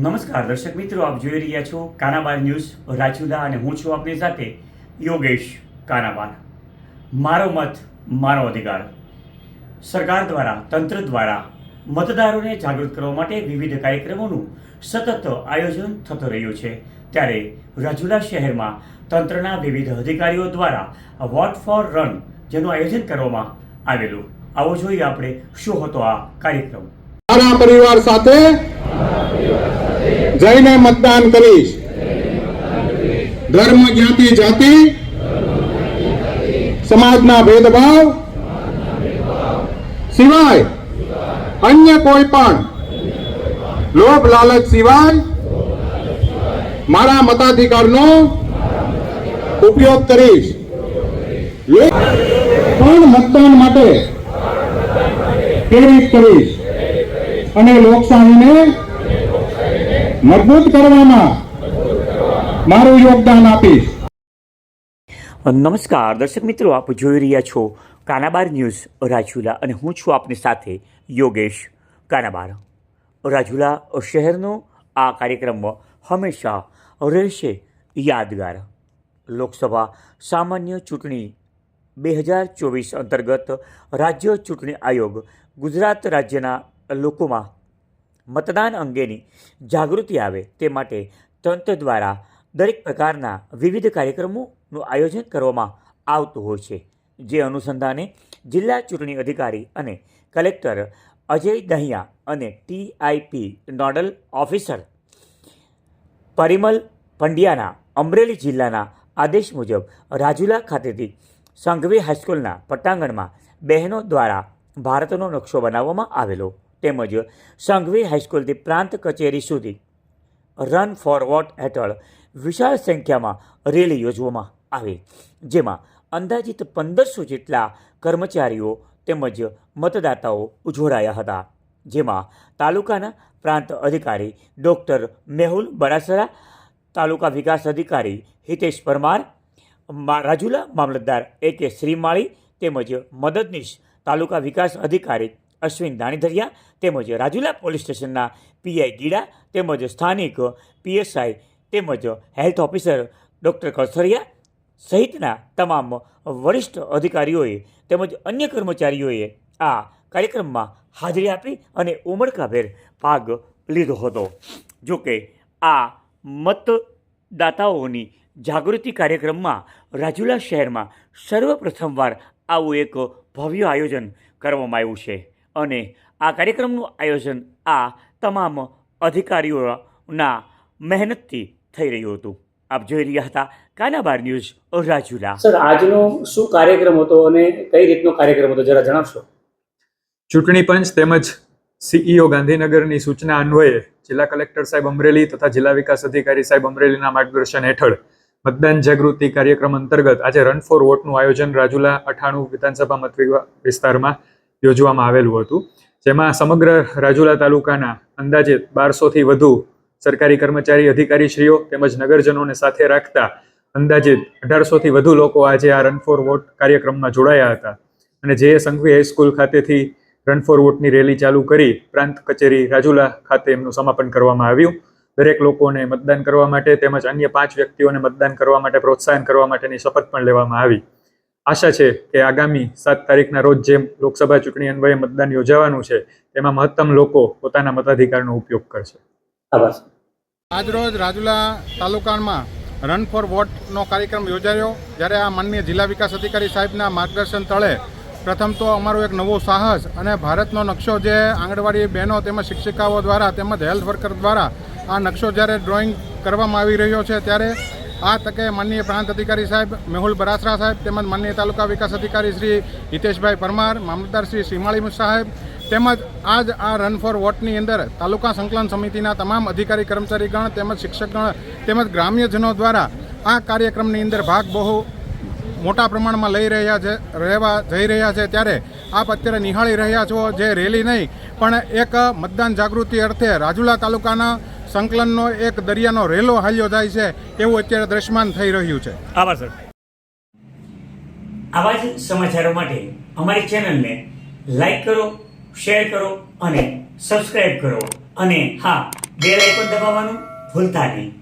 નમસ્કાર, દર્શક મિત્રો, આપ જોઈ રહ્યા છો કાનાબાર ન્યૂઝ રાજુલા અને હું છું આપની સાથે યોગેશ કાનાબાર. મારો મત, મારો અધિકાર. સરકાર દ્વારા, તંત્ર દ્વારા મતદારોને જાગૃત કરવા માટે વિવિધ કાર્યક્રમોનું સતત આયોજન થતું રહ્યું છે. ત્યારે રાજુલા શહેરમાં તંત્રના વિવિધ અધિકારીઓ દ્વારા વોટ ફોર રન જેનું આયોજન કરવામાં આવેલું. આવો જોઈએ આપણે શું હતો આ કાર્યક્રમ. પરિવાર સાથે જઈને મતદાન કરીશ. ધર્મ જ્ઞાતિ જાતિ, સમાજના ભેદભાવ, સિવાય અન્ય કોઈ પણ લોભ લાલચ સિવાય મારા મતાધિકારનો ઉપયોગ કરીશ. પણ મતદાન માટે પ્રેરિત કરીશ. અને લોકશાહીને મજબૂત કરવામાં મારું યોગદાન આપીશ. નમસ્કાર. દર્શક મિત્રો, આપ જોઈ રહ્યા છો કાનાબાર ન્યૂઝ રાજુલા અને હું છું આપની સાથે યોગેશ કાનાબાર. રાજુલા શહેરનો આ કાર્યક્રમ હંમેશા રહેશે યાદગાર. લોકસભા સામાન્ય ચૂંટણી બે હજાર ચોવીસ અંતર્ગત રાજ્ય ચૂંટણી આયોગ ગુજરાત રાજ્યના લોકોમાં મતદાન અંગેની જાગૃતિ આવે તે માટે તંત્ર દ્વારા દરેક પ્રકારના વિવિધ કાર્યક્રમોનું આયોજન કરવામાં આવતું હોય છે. જે અનુસંધાને જિલ્લા ચૂંટણી અધિકારી અને કલેક્ટર અજય દહિયા અને T I P nodal officer Parimal પંડ્યાના Amreli જિલ્લાના આદેશ મુજબ રાજુલા ખાતેથી સંઘવી હાઈસ્કૂલના પટ્ટાંગણમાં બહેનો દ્વારા ભારતનો નકશો બનાવવામાં આવેલો. તેમજ સંઘવી હાઈસ્કૂલથી પ્રાંત કચેરી સુધી રન ફોર વોટ હેઠળ વિશાળ સંખ્યામાં રેલી યોજવામાં આવી, જેમાં અંદાજિત પંદરસો જેટલા કર્મચારીઓ તેમજ મતદાતાઓ જોડાયા હતા. જેમાં તાલુકાના પ્રાંત અધિકારી ડૉક્ટર મેહુલ બરાસરા તાલુકા વિકાસ અધિકારી હિતેશ પરમાર રાજુલા મામલતદાર એ કે શ્રીમાળી તેમજ મદદનીશ તાલુકા વિકાસ અધિકારી અશ્વિન દાણીધરિયા તેમજ રાજુલા પોલીસ સ્ટેશનના પીઆઈ ગીડા તેમજ સ્થાનિક પીએસઆઈ તેમજ હેલ્થ ઓફિસર ડૉક્ટર કસરિયા સહિતના તમામ વરિષ્ઠ અધિકારીઓએ તેમજ અન્ય કર્મચારીઓએ આ કાર્યક્રમમાં હાજરી આપી અને ઉમળકાભેર ભાગ લીધો હતો. જોકે આ મતદાતાઓની જાગૃતિ કાર્યક્રમમાં રાજુલા શહેરમાં સર્વપ્રથમવાર આવું એક ભવ્ય આયોજન કરવામાં આવ્યું છે. અને આ કાર્યક્રમનું આયોજન આ તમામ અધિકારીઓના મહેનતથી થઈ રહ્યું હતું. આપ જોઈ રહ્યા હતા કાનાબાર ન્યૂઝ રાજુલા. સર આજનો શું કાર્યક્રમ હતો અને કઈ રીતનો કાર્યક્રમ હતો જરા જણાવશો? ચૂંટણી પંચ તેમજ સીઈઓ ગાંધીનગરની સૂચના અન્વયે જિલ્લા કલેક્ટર સાહેબ અમરેલી તથા જિલ્લા વિકાસ અધિકારી સાહેબ અમરેલીના માર્ગદર્શન હેઠળ મતદાન જાગૃતિ કાર્યક્રમ અંતર્ગત આજે રન ફોર વોટનું આયોજન રાજુલા અઠાણું વિધાનસભા મત વિસ્તારમાં યોજવામાં આવેલું હતું. જેમાં સમગ્ર રાજુલા તાલુકાના અંદાજે બારસોથી વધુ સરકારી કર્મચારી, અધિકારીશ્રીઓ તેમજ નગરજનોને સાથે રાખતા અંદાજિત અઢારસોથી વધુ લોકો આજે આ રન ફોર વોટ કાર્યક્રમમાં જોડાયા હતા. અને જે સંઘવી હાઈસ્કૂલ ખાતેથી રન ફોર વોટની રેલી ચાલુ કરી પ્રાંત કચેરી રાજુલા ખાતે એમનું સમાપન કરવામાં આવ્યું. દરેક લોકોને મતદાન કરવા માટે તેમજ અન્ય પાંચ વ્યક્તિઓને મતદાન કરવા માટે પ્રોત્સાહન કરવા માટેની શપથ પણ લેવામાં આવી. આશા છે કે આગામી સાત તારીખના રોજ જેમ લોકસભા ચૂંટણી અન્વયે મતદાન યોજાવાનું છે તેમાં મહત્તમ લોકો પોતાના મતાધિકારનો ઉપયોગ કરશે. આજરોજ રાજુલા તાલુકામાં રન ફોર વોટનો કાર્યક્રમ યોજાયો. જ્યારે આ માનનીય જિલ્લા વિકાસ અધિકારી સાહેબના માર્ગદર્શન તળે પ્રથમ તો અમારો એક નવો સાહસ અને ભારતનો નકશો જે આંગણવાડી બહેનો તેમજ શિક્ષિકાઓ દ્વારા તેમજ હેલ્થ વર્કર દ્વારા આ નકશો જ્યારે ડ્રોઈંગ કરવામાં આવી રહ્યો છે ત્યારે આ તકે માનનીય પ્રાંત અધિકારી સાહેબ મેહુલ બરાસરા સાહેબ તેમજ માનનીય તાલુકા વિકાસ અધિકારી શ્રી હિતેશભાઈ પરમાર, મામલતદાર શ્રી સીમાળી સાહેબ તેમજ આજ આ રન ફોર વોટની અંદર તાલુકા સંકલન સમિતિના તમામ અધિકારી કર્મચારીગણ તેમજ શિક્ષકગણ તેમજ ગ્રામ્યજનો દ્વારા આ કાર્યક્રમની અંદર ભાગ બહુ મોટા પ્રમાણમાં લઈ રહ્યા છે, રહેવા જઈ રહ્યા છે. ત્યારે આપ અત્યારે નિહાળી રહ્યા છો જે રેલી નહીં, પણ એક મતદાન જાગૃતિ અર્થે રાજુલા તાલુકાના સંકલનનો એક દરિયાનો રેલો હાલ્યો જાય છે એવું અત્યારે દ્રશ્યમાન થઈ રહ્યું છે. આભાર સર. આવા જ સમાચારો માટે અમારી ચેનલને લાઈક કરો શેર કરો અને સબસ્ક્રાઇબ કરો. અને હા બેલ પણ દબાવવાનું ભૂલતા નહીં.